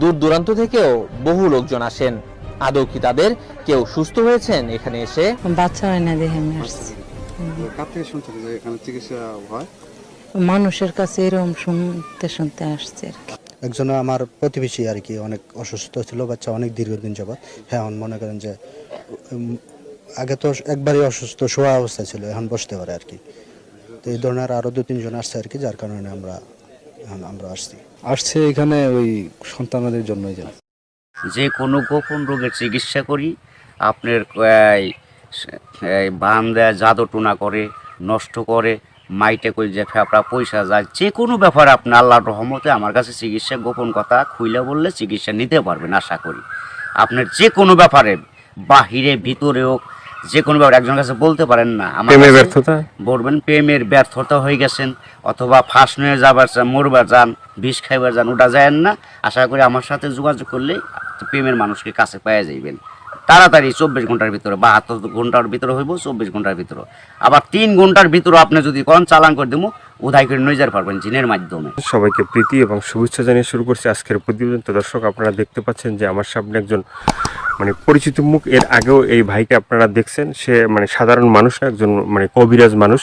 দূর দূরান্ত থেকেও বহু লোকজন আসেন। আদৌ কি তাদের কেউ সুস্থ হয়েছেন? এখানে এসে বাচ্চা হয় না দেখে আমি আসছি কার থেকে শুনছেন যে এখানে চিকিৎসা হয়? মানুষের কাছে এরকম শুনতে শুনতে আসছে আর কি। একজন আমার প্রতিবেশী আর কি অনেক অসুস্থ ছিল বাচ্চা অনেক দীর্ঘদিন যাবৎ। হ্যাঁ মনে করেন যে আগে তো একবারই অসুস্থ শোয়া অবস্থা ছিল এখন বসতে পারে আর কি। তো এই ধরনের আরও দু তিনজন আসছে আর কি যার কারণে আমরা আমরা আসছি। আসছে এখানে ওই সন্তানদের জন্যই যেন। যে কোনো গোপন রোগের চিকিৎসা করি, আপনার বান দেয় জাদু টুনা করে, নষ্ট করে, মাইটে করে যে ফেপড়া পয়সা যায়, যে কোনো ব্যাপারে আপনি আল্লাহর রহমতে আমার কাছে চিকিৎসা গোপন কথা খুইলে বললে চিকিৎসা নিতে পারবেন আশা করি। আপনার যে কোনো ব্যাপারে, বাহিরে, ভিতরে হোক যে কোনো ব্যাপারে একজনের কাছে বলতে পারেন না। আমার প্রেমের ব্যর্থতা? বলবেন প্রেমের ব্যর্থতা হয়ে গেছেন অথবা ফাঁস নিয়ে যাবার চান মরবার যান বিষ খাইবার যান ওটা যায় না। আশা করি আমার সাথে যোগাযোগ করলে প্রেমের মানুষকে কাছে পেয়ে যাইবেন। তাড়াতাড়ি চব্বিশ ঘণ্টার ভিতরে বাহাত্তর ঘণ্টার ভিতরে হইব চব্বিশ ঘণ্টার ভিতরে। আবার তিন ঘণ্টার ভিতরে আপনি যদি কোন চালান করে দেবো উদাই করে নিয়ে যেতে পারবেন জিনের মাধ্যমে। সবাইকে প্রীতি এবং শুভেচ্ছা জানিয়ে শুরু করছি আজকের প্রতিবেদন। তো দর্শক আপনারা দেখতে পাচ্ছেন যে আমার সামনে একজন মানে পরিচিত মুখ। এর আগেও এই ভাইকে আপনারা দেখছেন। সে মানে সাধারণ মানুষ, একজন মানে কবিরাজ মানুষ।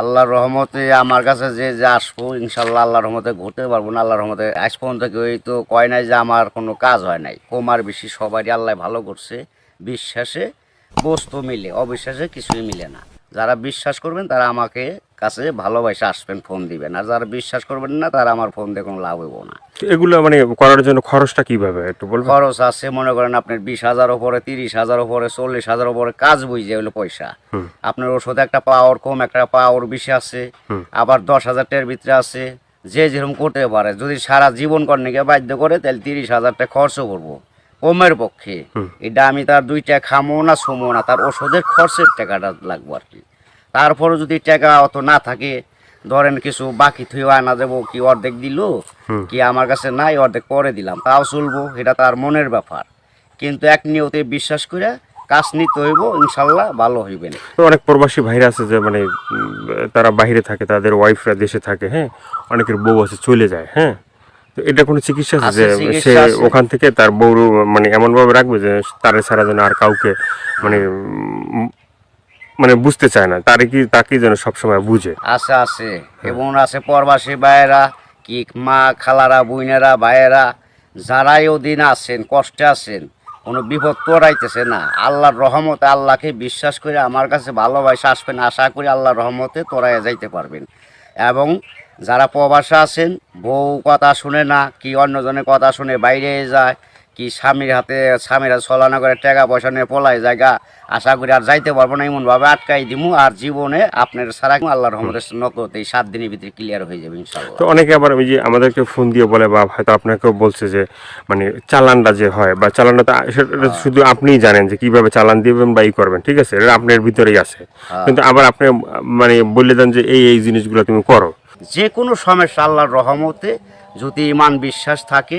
আল্লাহর রহমতে আমার কাছে যে যে আসব, ইনশাল্লাহ আল্লাহর রহমতে ঘুরতে পারব না, আল্লাহর রহমতে আজ পর্যন্ত কেউ তো কয় নাই যে আমার কোনো কাজ হয় নাই। কমার বেশি সবারই আল্লাহ ভালো করছে। বিশ্বাসে, বস্তু মিলে, অবিশ্বাসে কিছুই মিলে না। যারা বিশ্বাস করবেন তারা আমাকে কাছে ভালোবাসে আসবেন ফোন দিবেন। আর যারা বিশ্বাস করবেন না তারা আমার ফোন দিয়ে কোনো লাভ হইব না। এগুলো মানে করার জন্য খরচটা কীভাবে একটু বলবেন? খরচ আছে মনে করেন আপনার বিশ হাজার ওপরে তিরিশ হাজার উপরে চল্লিশ হাজার ওপরে কাজ বুঝে হলো পয়সা। আপনার ওষুধ একটা পাওয়ার কম একটা পাওয়ার বেশি আছে। আবার দশ হাজার টাকার ভিতরে আছে। যে যেরকম করতে পারে যদি সারা জীবন কর্ণীকে বাধ্য করে তাহলে তিরিশ হাজার টাকা খরচ করব। কমের পক্ষে। এটা আমি তার দুইটা খামো না সমো না তার ওষুধের খরচের টাকাটা লাগবো আর কি। তারপরে যদি টাকা অত না থাকে ধরেন কিছু বাকি থুয়ে আনা যাব কি অর্ধেক দিল? কি আমার কাছে নাই অর্ধেক পরে দিলাম। তাও চলবো এটা তার মনের ব্যাপার। কিন্তু এক নিয়তে বিশ্বাস করে কাজ নিতে হইব ইনশাল্লাহ ভালো হইবে না। অনেক প্রবাসী ভাইরা আছে যে মানে তারা বাইরে থাকে তাদের ওয়াইফরা দেশে থাকে হ্যাঁ? অনেকের বউ আছে চলে যায় হ্যাঁ? এটা কোনো চিকিৎসা আছে যে সে। ওখান থেকে তার বউ মানে এমন ভাবে রাখবে যে তারে ছাড়া যেন আর কাউকে মানে মানে বুঝতে চায় না। তারে কি তাকে যেন সবসময় বুঝে। আছে আছে। এবং আছে প্রবাসী ভাইয়েরা কি মা খালারা বুইনেরা ভাইয়েরা যারাই ওদিন আছেন কষ্টে আছেন কোনো বিপদ তোরাইতেছে না। আল্লাহর রহমতে আল্লাহকে বিশ্বাস করে আমার কাছে ভালোবাসা আসবেন আশা করি আল্লাহর রহমতে তোরাই যাইতে পারবেন। এবং যারা প্রবাসে আছেন বউ কথা শুনে না কি অন্যজনের কথা শুনে বাইরে যায় কি স্বামীর হাতে স্বামীর ছলনা করে টাকা পয়সা নিয়ে পলাই জায়গা আশা করি আর যাইতে পারব না এমনভাবে আটকাই দিমু আর জীবনে আপনার সারা আল্লাহ রহমতের নকত এই সাত দিনের ভিতরে ক্লিয়ার হয়ে যাবে ইনশাল্লাহ তো অনেকে আবার ওই যে আমাদেরকে ফোন দিয়ে বলে বা হয়তো আপনাকেও বলছে যে মানে চালানটা যে হয় বা চালানটা তো সেটা শুধু আপনিই জানেন যে কীভাবে চালান দিবেন বা ই করবেন ঠিক আছে? এটা আপনার ভিতরেই আছে। কিন্তু আবার আপনি মানে বলে দেন যে এই এই জিনিসগুলো তুমি করো। যে কোনো সমস্যা আল্লাহর রহমতে যদি ইমান বিশ্বাস থাকে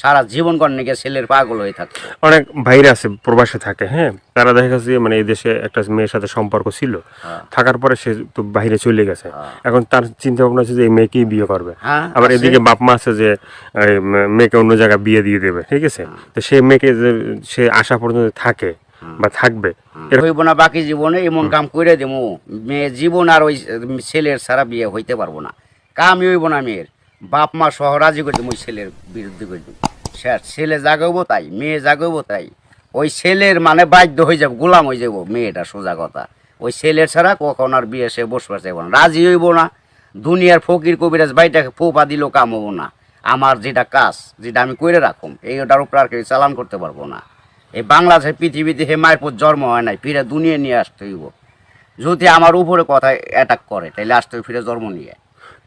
সারা জীবন গিয়ে ছেলের পাগল হয়ে থাকে। অনেক ভাইরা আছে প্রবাসে থাকে হ্যাঁ? তারা দেখা গেছে যে মানে এই দেশে একটা মেয়ের সাথে সম্পর্ক ছিল। থাকার পরে সে তো বাইরে চলে গেছে। এখন তার চিন্তা ভাবনা আছে যে এই মেয়েকেই বিয়ে করবে। হ্যাঁ, আবার এদিকে বাপ মা আছে যে মেয়েকে অন্য জায়গায় বিয়ে দিয়ে দেবে ঠিক আছে? তো সে মেয়েকে যে সে আসা পর্যন্ত থাকে বা থাকবে। হইব না বাকি জীবনে এমন কাম করে দেবো মেয়ে জীবন আর ওই ছেলের সারা বিয়ে হইতে পারব না। কামই হইব না মেয়ের। বাপ মা সহ রাজি করে দেবো, ওই ছেলের বিরুদ্ধে করে দেবো। সে ছেলে জাগাবো তাই, মেয়ে জাগাবো তাই। ওই ছেলের মানে বাধ্য হয়ে যাব, গোলাম হয়ে যাব, মেয়েটা সোজা কথা। ওই ছেলের ছাড়া কখন আর বিয়ে সে বসবাস চাইব না, রাজি হইব না। দুনিয়ার ফকির কবিরাজ বাইটাকে ফোপা দিলেও কাম হব না। আমার যেটা কাজ, যেটা আমি করে রাখুম এইটার উপর আর কেউ চালান করতে পারব না। এই বাংলাদেশের পৃথিবীতে হে মায়ের জন্ম হয় নাই, ফিরে দুনিয়া নিয়ে আসতে হইব। যদি আমার উপরে কথা অ্যাটাক করে তাহলে আসতে ফিরে জন্ম নিয়ে।